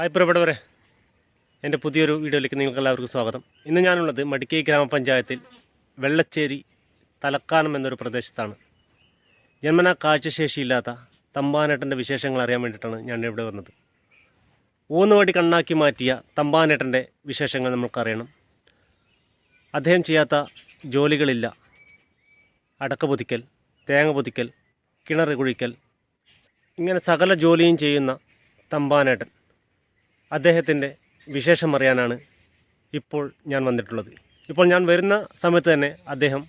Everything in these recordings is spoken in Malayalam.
ഹായ് പ്രിയപ്പെട്ടവരെ എന്റെ പുതിയൊരു വീഡിയോയിലേക്ക് നിങ്ങൾക്ക് എല്ലാവർക്കും സ്വാഗതം. ഇന്ന് ഞാനുള്ളത് മടിക്കൈ ഗ്രാമപഞ്ചായത്തിൽ വെള്ളച്ചേരി തലക്കാനം എന്നൊരു പ്രദേശത്താണ്. ജന്മന കാഴ്ചശേഷിയില്ലാത്ത തമ്പാനേട്ടന്റെ വിശേഷങ്ങൾ അറിയാൻ വേണ്ടിയിട്ടാണ് ഞാൻ ഇവിടെ വന്നത് ഊന്നുവടി കണ്ണാക്കി മാറ്റിയ തമ്പാനേട്ടന്റെ വിശേഷങ്ങൾ നമുക്കറിയണം. അദ്ദേഹം ചെയ്യാത്ത ജോലികളില്ല. അടക്ക പൊതിക്കൽ തേങ്ങ പൊതിക്കൽ കിണർ കുഴിക്കൽ ഇങ്ങനെ സകല ജോലിയും ചെയ്യുന്ന തമ്പാനേട്ടൻ. അദ്ദേഹത്തിന്റെ വിശേഷം അറിയാനാണ് ഇപ്പോൾ ഞാൻ വന്നിട്ടുള്ളത്. ഇപ്പോൾ ഞാൻ വരുന്ന സമയത്ത് തന്നെ അദ്ദേഹം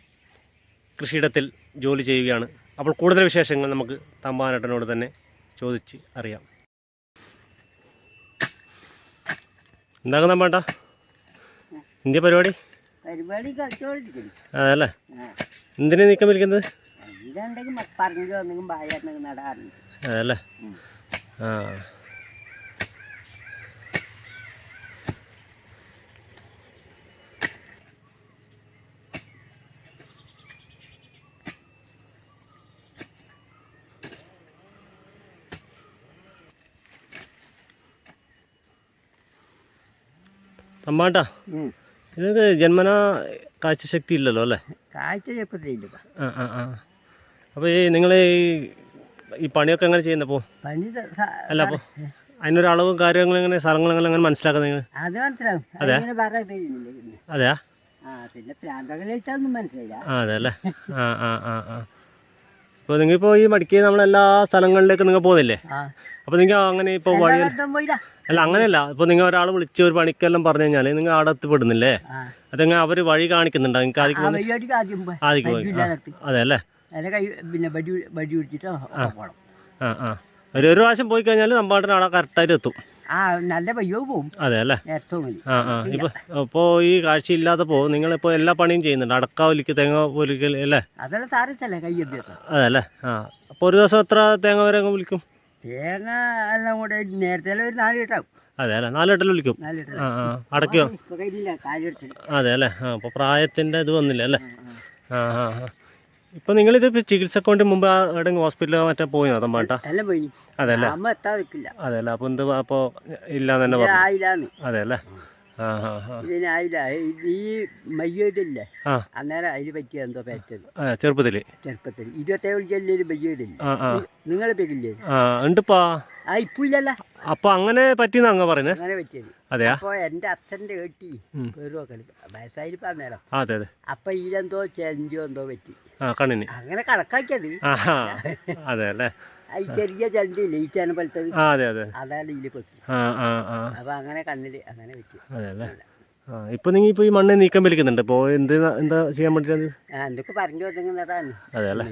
കൃഷിയിടത്തിൽ ജോലി ചെയ്യുകയാണ്. അപ്പോൾ കൂടുതൽ വിശേഷങ്ങൾ നമുക്ക് തമ്പാനേട്ടനോട് തന്നെ ചോദിച്ച് അറിയാം. എന്താ തമ്പാട്ട? ഇന്ത്യ പരിപാടി? അതല്ലേ എന്തിനാ നീക്കം വിളിക്കുന്നത്? അതല്ലേ. ആ. തമ്മാട്ടാ ഇതൊക്കെ ജന്മന കാഴ്ചശക്തി ഇല്ലല്ലോ അല്ലേ? കാഴ്ച ചെപ്പത്തില്ല ആ ആ ആ. അപ്പോൾ ഈ നിങ്ങൾ ഈ പണിയൊക്കെ എങ്ങനെ ചെയ്യുന്നപ്പോൾ പണി അല്ല അപ്പോൾ അതിനൊരു അളവും കാര്യങ്ങളും എങ്ങനെ സ്ഥലങ്ങളും എങ്ങനെ മനസ്സിലാക്കുന്നത് നിങ്ങൾ അത് മനസ്സിലാവും. അതെ അതെയാ? ആ പിന്നെ പ്രാന്തകളിട്ടൊന്നും മനസ്സിലായില്ല ആ അതെ അല്ലേ? ആ ആ ആ ആ. അപ്പോൾ ഇപ്പൊ ഈ മടിക്ക് നമ്മളെല്ലാ സ്ഥലങ്ങളിലേക്ക് നിങ്ങൾ പോകുന്നില്ലേ അപ്പൊ അപ്പോൾ നിങ്ങൾ അങ്ങനെ ഇപ്പോൾ വഴി അല്ല അങ്ങനെയല്ല. ഇപ്പോൾ നിങ്ങൾ ഒരാൾ വിളിച്ച് ഒരു പണിക്കെല്ലാം പറഞ്ഞു കഴിഞ്ഞാൽ നിങ്ങൾ അവിടെ എത്തിപ്പെടുന്നില്ലേ? അതെങ്ങനെ അവർ വഴി കാണിക്കുന്നുണ്ടോ? നിങ്ങൾക്ക് ആദ്യം ആദ്യം അതെ അല്ലേ? പിന്നെ വടി വടി പിടിച്ചിട്ട് പോകണം ആ ആ. ഒരു ഒരു പ്രാവശ്യം പോയി കഴിഞ്ഞാൽ നമ്മുടെ ആളെ കറക്റ്റായിട്ട് എത്തും. ആ നല്ല വയ്യോ പോവും. അതെ അല്ലേ? ഏറ്റവും മതി ആ ഇപ്പോൾ ഈ കാഴ്ചയില്ലാത്തപ്പോൾ നിങ്ങളിപ്പോൾ എല്ലാ പണിയും ചെയ്യുന്നുണ്ട്. അടക്ക ഒലിക്ക് തേങ്ങ ഒലിക്കൽ അല്ലേ? അതെല്ലാം സാരത്തല്ലേ കൈ അഭ്യാസം അതെ അല്ലേ? ആ. അപ്പൊ ഒരു ദിവസം എത്ര തേങ്ങ വരെ അങ്ങ് വിളിക്കും തേങ്ങ എല്ലാം കൂടെ നേരത്തെ ഒരു നാല് കിട്ടാവും അതെ അല്ലേ? നാല് എട്ടൽ വിളിക്കും നാല് കിട്ടാവും ആ ആ. അടയ്ക്കോ? ഇപ്പൊ കഴിഞ്ഞില്ല കാര്യത്തിൽ അതെ അല്ലേ? ആ പ്രായത്തിന്റെ പ്രായത്തിന്റെ ഇത് വന്നില്ല അല്ലേ? ആ ആ ആ. ഇപ്പോൾ നിങ്ങൾ ഇത് ചികിത്സക്ക് വേണ്ടി മുമ്പ് ഹോസ്പിറ്റലോ മറ്റേ പോയോ എല്ലാം പോയി? അതെ അല്ലേ അമ്മ എത്താൻ നിൽക്കില്ല അതെ അപ്പൊ എന്ത് അപ്പൊ ഇല്ലാന്ന് തന്നെ പറഞ്ഞു. ഇതിനായില്ല ഈ മയ്യോതില്ലേ ആ. അന്നേരം അതിന് പറ്റിയ എന്തോ പറ്റത് ആ ചെറുപ്പത്തിൽ ചെറുപ്പത്തിൽ ഇരുപത്തേഴ് ജില്ലയിൽ മയ്യോതില്ല ആ ആ. നിങ്ങൾ പേരില്ലേ ആ ഉണ്ടിപ്പാ? ആ ഇപ്പൊ ഇല്ലല്ല. അങ്ങനെ പറ്റിയെന്ന് അങ്ങ് പറയുന്നത് അങ്ങനെ പറ്റിയത്. അതെയാ? അപ്പൊ എന്റെ അച്ഛന്റെ കേട്ടി പേര് വയസ്സായിരിക്കും അന്നേരം. ആ അതെ അതെ. അപ്പൊ ഇതെന്തോ ചെഞ്ചോ എന്തോ പറ്റി. ആ കണ്ണിന്. അങ്ങനെ കണക്കാക്കിയത്. അതെ അല്ലേ? ഈ ചെറിയ ചണ്ടി ഈ ചേന പോലത്തത്? അതെ അതെ. അതാണ് ഇതിൽ പൊട്ടി അപ്പൊ അങ്ങനെ കണ്ണിൽ അങ്ങനെ വെക്കും. അതെ അല്ലേ? ആ ഇപ്പോൾ നിങ്ങൾ ഇപ്പോൾ ഈ മണ്ണ് നീക്കം വലിക്കുന്നുണ്ട്. ഇപ്പോൾ എന്ത് എന്താ ചെയ്യാൻ ആ എന്തൊക്കെ പറഞ്ഞു വെച്ചെന്നതാണ് അതെ. അല്ലേ?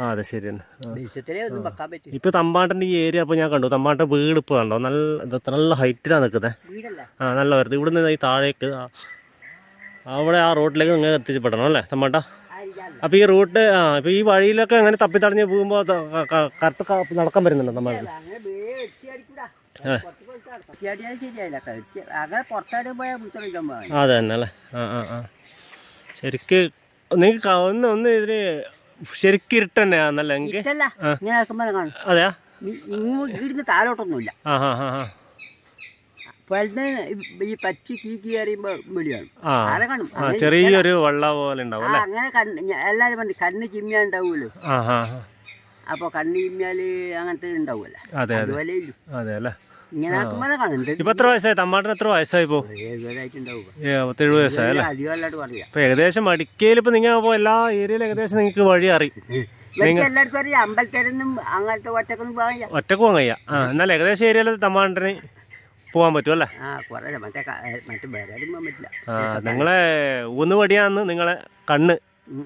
ആ അതെ ശരി തന്നെ. ഇപ്പോൾ തമ്പാട്ടന്റെ ഈ ഏരിയ അപ്പോൾ ഞാൻ കണ്ടു. തമ്പാട്ട വീട് ഇപ്പൊ കണ്ടോ? നല്ല നല്ല ഹൈറ്റിലാണ് നിൽക്കുന്നത് ആ നല്ല വരുന്നത് ഇവിടുന്ന് ഈ താഴേക്ക് അവിടെ ആ റോഡിലേക്ക് നിങ്ങൾ എത്തിച്ചപ്പെടണം അല്ലേ തമ്പാട്ട? അപ്പോൾ ഈ റൂട്ട് ആ ഇപ്പോൾ ഈ വഴിയിലൊക്കെ അങ്ങനെ തപ്പിത്തടഞ്ഞ് പോകുമ്പോൾ കറക്റ്റ് നടക്കാൻ വരുന്നുണ്ടോ നമ്മൾ അതെ തന്നെ അല്ലേ? ആ ആ ആ. ശരിക്ക് നിങ്ങൾക്ക് ഒന്ന് ഒന്ന് ഇതിന് ശരിക്ക് ഇരുട്ട് എനിക്ക് ഇങ്ങനെ ആക്കുമ്പോൾ കാണും. അതെയാ? ഇവിടുന്ന് താഴോട്ടൊന്നുമില്ല. ആ ആ ആ. ഈ പച്ചി കീക്കി കയറിയുമ്പോൾ വിളിയാണ്. ആരെ കാണും? ചെറിയൊരു വള്ള പോലെ ഉണ്ടാവും അങ്ങനെ കണ്ണ് എല്ലാരും പറഞ്ഞു കണ്ണ് ചിമ്മിയാ ഉണ്ടാവുമല്ലോ. അപ്പോൾ കണ്ണ് ചിമ്മിയാൽ അങ്ങനത്തെ ഉണ്ടാവൂല അതുപോലെ ഇങ്ങനെ ആക്കുമ്പോൾ ഇപ്പൊ എത്ര വയസ്സായി? തമ്മാട്ടിന് എത്ര വയസ്സായി ഇപ്പോ? പത്തെഴുപത് വയസ്സായി അല്ലേ? ഇപ്പൊ ഏകദേശം മടിക്കയിൽ ഇപ്പൊ നിങ്ങൾ എല്ലാ ഏരിയയിലും ഏകദേശം നിങ്ങൾക്ക് വഴി അറിയും. എല്ലായിടത്തും അറിയാം. അങ്ങനത്തെ ഒറ്റക്കൊന്നും പോകാൻ. ഒറ്റയ്ക്ക് പോകാൻ കഴിയാ. എന്നാൽ ഏകദേശം ഏരിയയിൽ തമ്മാണ്ടിന് പോകാൻ പറ്റും അല്ലേ? ആ കുറേ മറ്റേ ക- ഏ, മറ്റേ വേറെ ആരും പോകാൻ പറ്റില്ല. ആ നിങ്ങളെ ഊന്ന് വടിയാന്ന് നിങ്ങളെ കണ്ണ്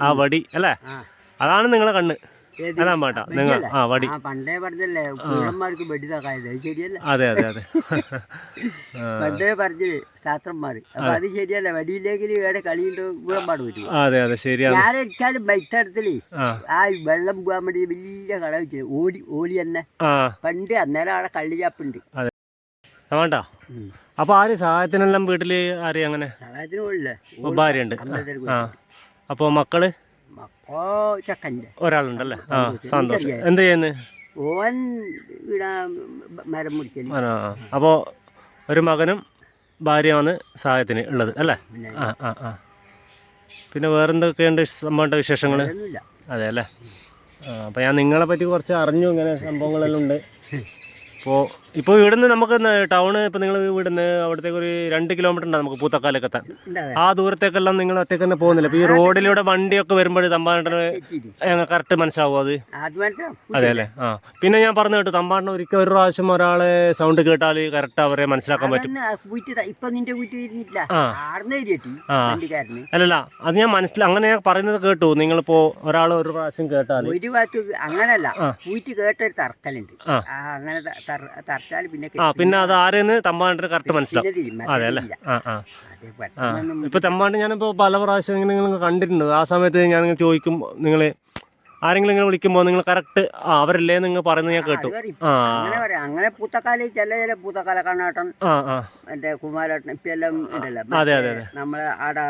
ആ വടി അല്ലേ? ആ. അതാണ് നിങ്ങളെ കണ്ണ്. ഏത്? അതാ മാട്ടാ നിങ്ങൾ വടിയല്ലേ? ആ വടി. ആ പണ്ടേ പറഞ്ഞല്ലേ കുഴന്മാർക്ക് വെടി തക്കായത് അത് ശരിയല്ല? അതെ അതെ അതെ. ആ, പണ്ടേ പറഞ്ഞത് ശാസ്ത്രന്മാര്. അപ്പൊ അത് ശരിയല്ല? വടിയില്ലെങ്കിൽ ഇവിടെ കളിയുണ്ട് ഗുണം പാട് പറ്റും. അതെ അതെ ശരിയാണ്. ഞാൻ ബൈത്തടത്തിൽ ആ. ആ വെള്ളം പോകാൻ വേണ്ടി വലിയ കള വെച്ചു ഓടി ഓടി തന്നെ ആ. പണ്ട് അന്നേരം അവിടെ കള്ളിച്ചാപ്പുണ്ട് വേണ്ട. അപ്പൊ ആര് സഹായത്തിനെല്ലാം വീട്ടിൽ ആര് അങ്ങനെ? ഭാര്യയുണ്ട്. പോലില്ലേ ഭാര്യ ഉണ്ട് ആ. അപ്പോൾ മക്കൾ? ഒരാളുണ്ടല്ലേ? ആ സന്തോഷം. എന്ത് ചെയ്യുന്നു? ഓൻ മരം മരം ആ അപ്പോൾ ഒരു മകനും ഭാര്യയാണ് സഹായത്തിന് ഉള്ളത് അല്ലേ? ആ ആ ആ. പിന്നെ വേറെന്തൊക്കെയുണ്ട് സംഭവമുണ്ട് വിശേഷങ്ങൾ അതെ അല്ലേ? ആ അപ്പോൾ ഞാൻ നിങ്ങളെ പറ്റി കുറച്ച് അറിഞ്ഞു ഇങ്ങനെ സംഭവങ്ങളെല്ലാം ഉണ്ട്. അപ്പോൾ ഇപ്പോൾ ഇവിടുന്ന് നമുക്ക് ടൗണ് ഇപ്പോൾ നിങ്ങൾ ഇവിടുന്ന് അവിടത്തേക്ക് ഒരു രണ്ട് കിലോമീറ്റർ ഉണ്ട് നമുക്ക് പൂത്തക്കാലൊക്കെ എത്താൻ. ആ ദൂരത്തേക്കെല്ലാം നിങ്ങൾ ഒറ്റയ്ക്ക് തന്നെ പോകുന്നില്ല. അപ്പോൾ ഈ റോഡിലൂടെ വണ്ടിയൊക്കെ വരുമ്പോൾ തെറ്റിയിട്ട് കറക്റ്റ് മനസ്സിലാവും അത്? അത് അല്ലേ? ആ. പിന്നെ ഞാൻ പറഞ്ഞു കേട്ടു തമ്പാട്ടൻ ഒരിക്കൽ ഒരു പ്രാവശ്യം ഒരാളെ സൗണ്ട് കേട്ടാൽ കറക്റ്റ് അവരെ മനസ്സിലാക്കാൻ പറ്റും. അല്ലല്ല അത് ഞാൻ മനസ്സിലാ അങ്ങനെ ഞാൻ പറയുന്നത് കേട്ടു നിങ്ങളിപ്പോൾ ഒരാൾ ഒരു പ്രാവശ്യം കേട്ടാൽ ഒരു കുയിറ്റ് കേട്ടൊരു. ആ, അങ്ങനെ ആ പിന്നെ അത് ആരെന്ന് തമ്പാണ്ടിന് കറക്റ്റ് മനസ്സിലാവും. അതെ അല്ലേ? ആ ആ. ഇപ്പൊ തമ്പാണ്ട് ഞാനിപ്പോ പല പ്രാവശ്യം ഇങ്ങനെ നിങ്ങൾ കണ്ടിട്ടുണ്ട്. ആ സമയത്ത് ഞാൻ ഇങ്ങനെ ചോദിക്കും നിങ്ങൾ ആരെങ്കിലും ഇങ്ങനെ വിളിക്കുമ്പോൾ നിങ്ങൾ കറക്റ്റ് അവരല്ലേ നിങ്ങൾ പറയുന്നത് ഞാൻ കേട്ടു. ആ. അങ്ങനെ പൂത്തക്കാലി ചില ചില പൂത്തക്കാല കണ്ണാട്ടൻ ആ ആ. മറ്റേ കുമാരേട്ടൻ ഇപ്പൊ എല്ലാം ഉണ്ടല്ലോ അതെ, അതെ, അതെ. ആടെ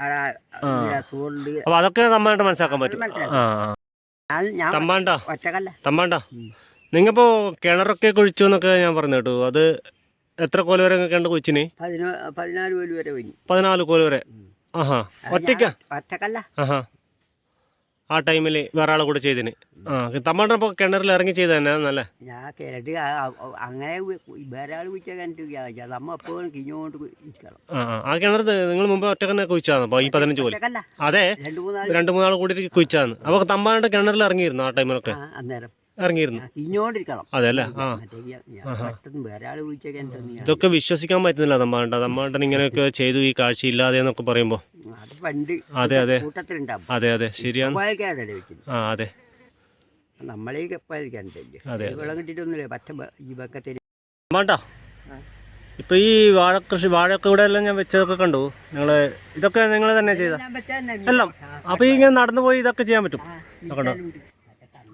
ആടെ തോളിൽ. അപ്പൊ അതൊക്കെ നമ്മളായിട്ട് മനസ്സിലാക്കാൻ പറ്റും. ആ തമ്പാണ്ട തമ്പാണ്ട നിങ്ങപ്പോ കിണറൊക്കെ കുഴിച്ചു എന്നൊക്കെ ഞാൻ പറഞ്ഞു കേട്ടു. അത് എത്ര കോല വരെ കണ്ട് കുഴിച്ചിന്? പതിനാ പതിനാല് കോൽ വരെ വരും പതിനാല് കോൽ വരെ? ആഹാ. ഒറ്റക്ക ഒറ്റക്കല്ല. ആഹാ. ആ ടൈമിൽ വേറെ ആളെ കൂടെ ചെയ്തിന്. ആ തമ്പാണ്ടപ്പോൾ കിണറിൽ ഇറങ്ങി ചെയ്ത തന്നെ നല്ല? ഞാൻ അങ്ങനെ വി- വേറെ ആൾ വിളിച്ചാൽ കണ്ടിട്ട് നമ്മ എപ്പോഴും കിഞ്ഞോണ്ട് ആ കിണർ നിങ്ങൾ മുമ്പ് ഒറ്റയ്ക്ക് തന്നെ കുഴിച്ചാന്ന് അപ്പോൾ ഈ പതിനഞ്ച് പോലെ അതെ. രണ്ടു മൂന്നാൾ കൂടി കുഴിച്ചാന്ന് അപ്പോൾ തമ്പാണ്ട് കിണറിൽ ഇറങ്ങിയിരുന്നു ആ ടൈമിലൊക്കെ? അന്നേരം. ഇറങ്ങിയിരുന്നു. ആ. ഇതൊക്കെ വിശ്വസിക്കാൻ പറ്റുന്നില്ല തമ്മാണ്ട തമ്മാണ്ടൻ ഇങ്ങനെയൊക്കെ ചെയ്തു ഈ കാഴ്ച ഇല്ലാതെ എന്നൊക്കെ പറയുമ്പോ. അത് അതെ അതെ. അതെ ശരിയാണ്. ആ അതെ. നമ്മളീ കിട്ടിയിട്ടൊന്നുമില്ല? ഈ വാഴ കൃഷി ഇപ്പൊ വാഴയൊക്കെ ഇവിടെ എല്ലാം ഞാൻ വെച്ചതൊക്കെ കണ്ടു. നിങ്ങൾ ഇതൊക്കെ നിങ്ങൾ തന്നെ ചെയ്ത? എല്ലാം അപ്പൊ ഇങ്ങനെ നടന്നു പോയി ഇതൊക്കെ ചെയ്യാൻ പറ്റും. നോക്കണ്ടോ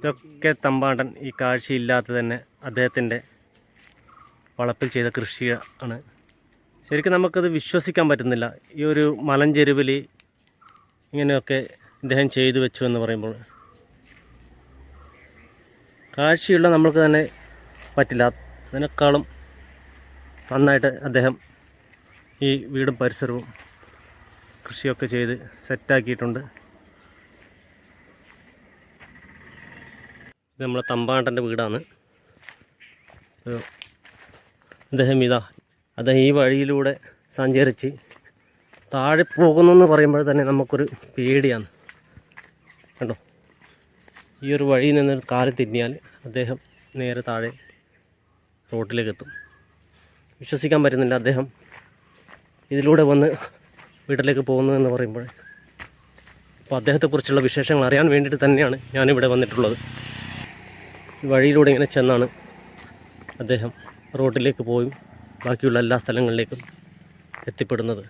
ഇതൊക്കെ തമ്പാണ്ടൻ ഈ കാഴ്ചയില്ലാത്ത തന്നെ അദ്ദേഹത്തിന്റെ വളപ്പിൽ ചെയ്ത കൃഷിയാണ് ശരിക്കും നമുക്കത് വിശ്വസിക്കാൻ പറ്റുന്നില്ല. ഈ ഒരു മലഞ്ചെരുവിൽ ഇങ്ങനെയൊക്കെ ഇദ്ദേഹം ചെയ്തു വെച്ചു എന്ന് പറയുമ്പോൾ. കാഴ്ചയുള്ള നമ്മൾക്ക് തന്നെ പറ്റില്ല. അതിനേക്കാളും നന്നായിട്ട് അദ്ദേഹം ഈ വീടും പരിസരവും കൃഷിയൊക്കെ ചെയ്ത് സെറ്റാക്കിയിട്ടുണ്ട്. ഇത് നമ്മളെ തമ്പാണ്ടന്റെ വീടാണ്. അദ്ദേഹം ഇതാ അദ്ദേഹം ഈ വഴിയിലൂടെ സഞ്ചരിച്ച് താഴെ പോകുന്നെന്ന് പറയുമ്പോൾ തന്നെ നമുക്കൊരു പേടിയാണ്. കണ്ടോ? ഈ ഒരു വഴിയിൽ നിന്ന് കാൽ തിരിഞ്ഞാൽ അദ്ദേഹം നേരെ താഴെ റോട്ടിലേക്ക് എത്തും വിശ്വസിക്കാൻ പറ്റുന്നില്ല അദ്ദേഹം ഇതിലൂടെ വന്ന് വീട്ടിലേക്ക് പോകുന്നു എന്ന് പറയുമ്പോൾ. അപ്പോൾ അദ്ദേഹത്തെക്കുറിച്ചുള്ള വിശേഷങ്ങൾ അറിയാൻ വേണ്ടിയിട്ട് തന്നെയാണ് ഞാനിവിടെ വന്നിട്ടുള്ളത്. വഴിയിലൂടെ ഇങ്ങനെ ചെന്നാണ് അദ്ദേഹം റോഡിലേക്ക് പോയും ബാക്കിയുള്ള എല്ലാ സ്ഥലങ്ങളിലേക്കും എത്തിപ്പെടുന്നത്.